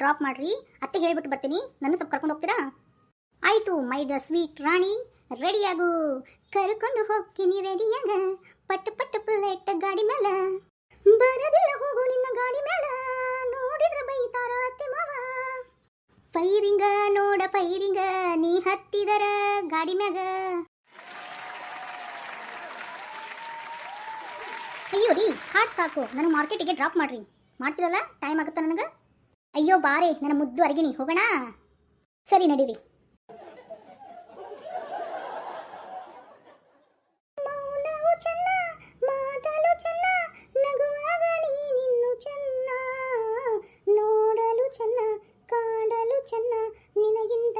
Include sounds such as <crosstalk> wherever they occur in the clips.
Drop ಮಾಡ್ರಿ. ಅತ್ತೆ ಹೇಳ್ಬಿಟ್ಟು ಬರ್ತೀನಿ. ನನ್ನ ಸ್ವಲ್ಪ ಕರ್ಕೊಂಡು ಹೋಗ್ತೀರಾ? ಆಯಿತು ಮೈ ದ ಸ್ವೀಟ್ ರಾಣಿ. ರೆಡಿಯಾಗು ಕರ್ಕೊಂಡು ಹೋಗ್ತೀನಿ ರೆಡಿಯಾಗ ಪಟ್ ಪಟ್ ಪ್ಲೇಟ್ ಗಾಡಿ ಮೇಲೆ ಬರದಿಲ್ಲ, ಹೋಗು ನಿನ್ನ ಗಾಡಿ ಮೇಲೆ ನೋಡಿದ್ರೆ ಬೈತಾರ ಅತ್ತೆ ಮಾವ. ಫೈರಿಂಗ ನೋಡ ಫೈರಿಂಗ ನೀ ಹತ್ತಿದರ ಗಾಡಿ ಮ್ಯಾಗ. ಅಯ್ಯೋ ರೀ ಹಾಟ್ ಸಾಕು. ನನಗೆ ಮಾರ್ಕೆಟಿಗೆ ಡ್ರಾಪ್ ಮಾಡ್ರಿ. ಮಾಡ್ತೀರಲ್ಲ ಟೈಮ್ ಆಗುತ್ತಾ ನನಗೆ ಅಯ್ಯೋ ಬಾರೆ ನನ್ನ ಮುದ್ದು ಅರ್ಗಿಣಿ ಹೋಗೋಣ ಸರಿ ನಡೀರಿ ಮೌನವು ಚೆನ್ನ ಮಾತಲು ಚೆನ್ನ ನಗುವಾಗ ನೀನಿನ್ನು ಚೆನ್ನ ನೋಡಲು ಚೆನ್ನ ಕಾಡಲು ಚೆನ್ನ ನಿನಗಿಂತ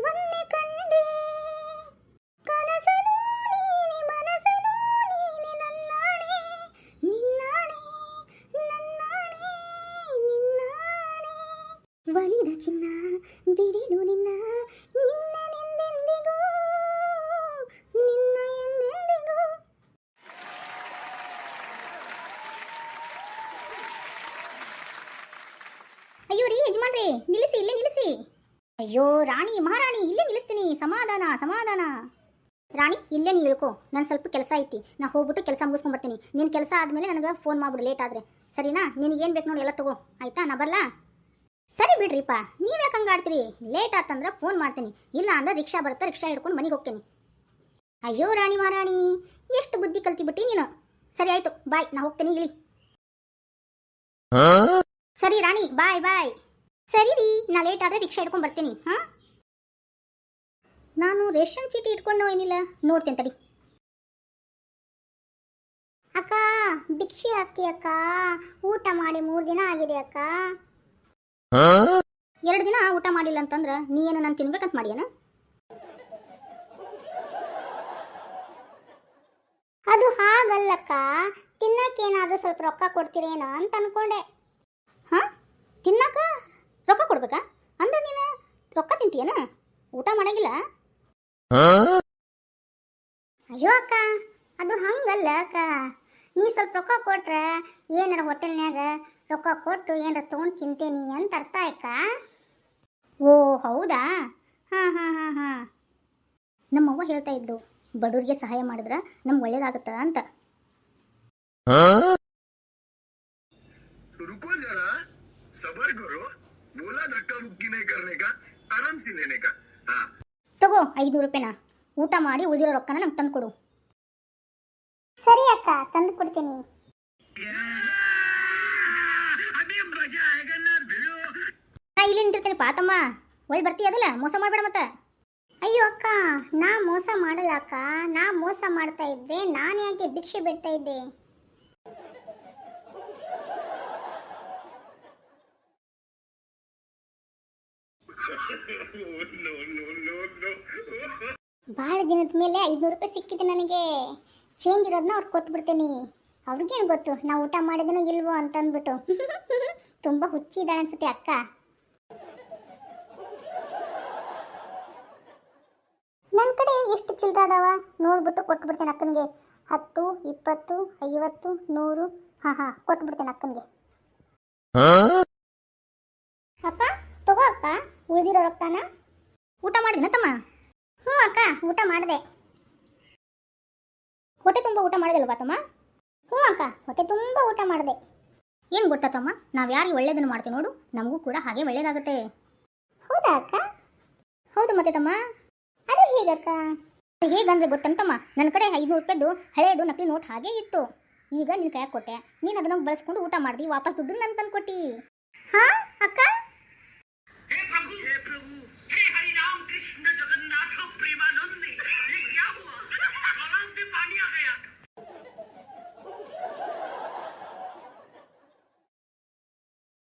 ಗೆಲುವನ್ನೇ ಕಂಡೆ. ಕನಸಲು ನೀನೆ ಮನಸಲು ನೀನೆ, ನನ್ನಾಣೆ, ನಿನ್ನಾಣೆ ನನ್ನಾಣೆ, ನಿನ್ನಾಣೆ. ಒಲಿದ ಚಿನ್ನ, ಬಿಡಿನು ನಿನ್ನ ನಿನ್ನನೆಂದೆಂದಿಗೂ ನಿನ್ನ ಎಂದೆಂದಿಗೂ. ಅಯ್ಯೋ ರೀ, ಯಜಮಾನ್ರಿ, ನಿಲ್ಲಿಸಿ. ಅಯ್ಯೋ ರಾಣಿ ಮಹಾರಾಣಿ ಇಲ್ಲೇ ನಿಲ್ಲಿಸ್ತೀನಿ. ಸಮಾಧಾನ ಸಮಾಧಾನ. ರಾಣಿ ಇಲ್ಲೇ ನೀ ಇಳ್ಕೊ. ನನ್ನ ಸ್ವಲ್ಪ ಕೆಲಸ ಐತಿ. ನಾ ಹೋಗ್ಬಿಟ್ಟು ಕೆಲಸ ಮುಗಿಸ್ಕೊಂಬರ್ತೀನಿ ನಿನ್ನ ಕೆಲಸ ಆದಮೇಲೆ ನನಗೆ ಫೋನ್ ಮಾಡ್ಬಿಡು ಲೇಟ್ ಆದರೆ. ಸರಿನಾ? ನಿನಗೆ ಏನು ಬೇಕು ನೋಡಿ ಎಲ್ಲ ತಗೋ. ಆಯ್ತಾ? ನಾ ಬರಲಾ? ಸರಿ ಬಿಡ್ರಿಪ್ಪ. ನೀವು ಯಾಕೆ ಹಂಗೆ ಆಡ್ತೀರಿ? ಲೇಟ್ ಆತಂದ್ರೆ ಫೋನ್ ಮಾಡ್ತೀನಿ. ಇಲ್ಲ ಅಂದ್ರೆ ರಿಕ್ಷಾ ಬರುತ್ತೆ ರಿಕ್ಷಾ ಹಿಡ್ಕೊಂಡು ಮನೆಗೆ ಹೋಗ್ತೀನಿ. ಅಯ್ಯೋ ರಾಣಿ ಮಹಾರಾಣಿ. ಎಷ್ಟು ಬುದ್ಧಿ ಕಲ್ತಿಬಿಟ್ಟಿ ನೀನು? ಸರಿ ಆಯ್ತು. ಬಾಯ್. ನಾ ಹೋಗ್ತೀನಿ ಇಳಿ. ಸರಿ ರಾಣಿ. ಬಾಯ್ ಬಾಯ್. ಸರಿ ರೀ ನಾ ಲೇಟ್ ಆದರೆ ರಿಕ್ಷಾ ಹಿಡ್ಕೊಂಡು ಬರ್ತೀನಿ ಹಾಂ? ನಾನು ರೇಷನ್ ಚೀಟಿ ಇಟ್ಕೊಂಡು ಏನಿಲ್ಲ ನೋಡ್ತೇನೆ ತಡಿ. ಅಕ್ಕ ಭಿಕ್ಷೆ ಹಾಕಿ ಅಕ್ಕ ಊಟ ಮಾಡಿ ಮೂರು ದಿನ ಆಗಿದೆ ಅಕ್ಕ. ಎರಡು ದಿನ ಊಟ ಮಾಡಿಲ್ಲ ಅಂತಂದ್ರೆ ನೀ ಏನು ನಾನು ತಿನ್ಬೇಕಂತ ಮಾಡಿಯೇನ? ಅದು ಹಾಗಲ್ಲಕ್ಕ ತಿನ್ನಕ್ಕೇನಾದ್ರೂ ಸ್ವಲ್ಪ ರೊಕ್ಕ ಕೊಡ್ತೀರೇನೋ ಅಂತ ಅನ್ಕೊಂಡೆ ಹಾ ತಿನ್ನಕ ರೊಕ್ಕ ಕೊಡ್ಬೇಕಾ ಅಂದ್ರೆ ನೀನು ರೊಕ್ಕ ತಿಂತೀಯನ ಊಟ ಮಾಡಂಗಿಲ್ಲ ಅಯ್ಯೋ ಅಕ್ಕ ಅದು ಹಂಗಲ್ಲ ಅಕ್ಕ ನೀ ಸ್ವಲ್ಪ ರೊಕ್ಕ ಕೊಟ್ರೆ ಏನಾರ ಹೋಟೆಲ್ನ್ಯಾಗ ರೊಕ್ಕ ಕೊಟ್ಟು ಏನಾರ ತೊಗೊಂಡು ತಿಂತೇನಿ ಅಂತ ಅರ್ಥ ಅಕ್ಕ ಓ ಹೌದಾ ಹಾಂ ಹಾಂ ಹಾಂ ಹಾಂ ನಮ್ಮವ್ವ ಹೇಳ್ತಾ ಇದ್ಲು ಬಡವ್ರಿಗೆ ಸಹಾಯ ಮಾಡಿದ್ರೆ ನಮ್ಗೆ ಒಳ್ಳೇದಾಗತ್ತ ಅಂತ रुको जरा सबर करो बोला धक्का मुक्की नहीं करने का ಆರಾಮ್ಸಿಂದೇನೇಗ ತಗೋ, ಐದುನೂರು ರೂಪಾಯಿನ? ಊಟ ಮಾಡಿ ಉಳಿದಿರೋ ರೊಕ್ಕನ ನಂಗೆ ತಂದು ಕೊಡು ಸರಿ ಅಕ್ಕ, ತಂದು ಕೊಡ್ತೀನಿ. ನಾ ಇಲ್ಲಿ ನಿಂತಿರ್ತೀನಿ ಪಾತಮ್ಮ. ಒಳಗೆ ಮೋಸ ಮಾಡಬೇಡ ಮತ್ತೆ. ಅಯ್ಯೋ ಅಕ್ಕ, ನಾ ಮೋಸ ಮಾಡಲ್ಲ ಅಕ್ಕ. ನಾ ಮೋಸ ಮಾಡ್ತಾ ಇದ್ದೆ. ನಾನು ಯಾಕೆ ಭಿಕ್ಷೆ ಬಿಡ್ತಾ ಇದ್ದೆ? <laughs> ಭಾಳ ದಿನದ ಮೇಲೆ ಐದುನೂರು ರೂಪಾಯಿ ಸಿಕ್ಕಿದೆ ನನಗೆ. ಚೇಂಜ್ ಇರೋದನ್ನ ಅವ್ರು ಕೊಟ್ಬಿಡ್ತೀನಿ. ಅವ್ರಿಗೇನು ಗೊತ್ತು? ನಾವು ಊಟ ಮಾಡಿದನೋ ಇಲ್ವೋ ಅಂತ ಅಂದ್ಬಿಟ್ಟು <laughs> ತುಂಬ ಹುಚ್ಚಿದಾಳೆ ಅನ್ಸುತ್ತೆ ಅಕ್ಕ. ನನ್ನ ಕಡೆ ಎಷ್ಟು ಚಿಲ್ಲರೆ ಅದಾವ? ನೋಡ್ಬಿಟ್ಟು ಕೊಟ್ಬಿಡ್ತೇನೆ ಅಕ್ಕನಿಗೆ. ಹತ್ತು ಇಪ್ಪತ್ತು ಐವತ್ತು ನೂರು. ಹಾ ಕೊಟ್ಟು ಕೊಟ್ಬಿಡ್ತೇನೆ ಅಕ್ಕನಿಗೆ. ಅಪ್ಪ ತಗೋ ಅಕ್ಕ. ಉಳಿದಿರೋ ರೊಕ್ಕನ ಊಟ ಮಾಡಿದ್ನ ತಮ್ಮ? ಹ್ಞೂ ಅಕ್ಕ, ಊಟ ಮಾಡಿದೆ. ಹೊಟ್ಟೆ ತುಂಬ ಊಟ ಮಾಡಿದಲ್ವಾ ತಮ್ಮ? ಹ್ಞೂ ಅಕ್ಕ, ಹೊಟ್ಟೆ ತುಂಬ ಊಟ ಮಾಡಿದೆ. ಏನು ಗೊತ್ತಾ ತಮ್ಮ? ನಾವು ಯಾರಿಗೆ ಒಳ್ಳೇದನ್ನು ಮಾಡ್ತೀವಿ ನೋಡು, ನಮಗೂ ಕೂಡ ಹಾಗೆ ಒಳ್ಳೇದಾಗುತ್ತೆ. ಹೌದಾ ಅಕ್ಕ? ಹೌದು ಮತ್ತೆ ತಮ್ಮ? ಅದು ಹೇಗಕ್ಕ? ಹೇಗಂದ್ರೆ ಗೊತ್ತಂತಮ್ಮ ನನ್ನ ಕಡೆ ಐನೂರು ರೂಪಾಯಿದು ಹಳೆಯದು ನಕಲಿ ನೋಟ್ ಹಾಗೇ ಇತ್ತು. ಈಗ ನಿನ್ನ ಕೈಯಾಗ ಕೊಟ್ಟೆ. ನೀನು ಅದನ್ನ ಬಳಸ್ಕೊಂಡು ಊಟ ಮಾಡ್ದಿ, ವಾಪಸ್ ದುಡ್ಡು ನನ್ನ ತಂದು ಕೊಟ್ಟಿ ಹಾ, ಅಕ್ಕ?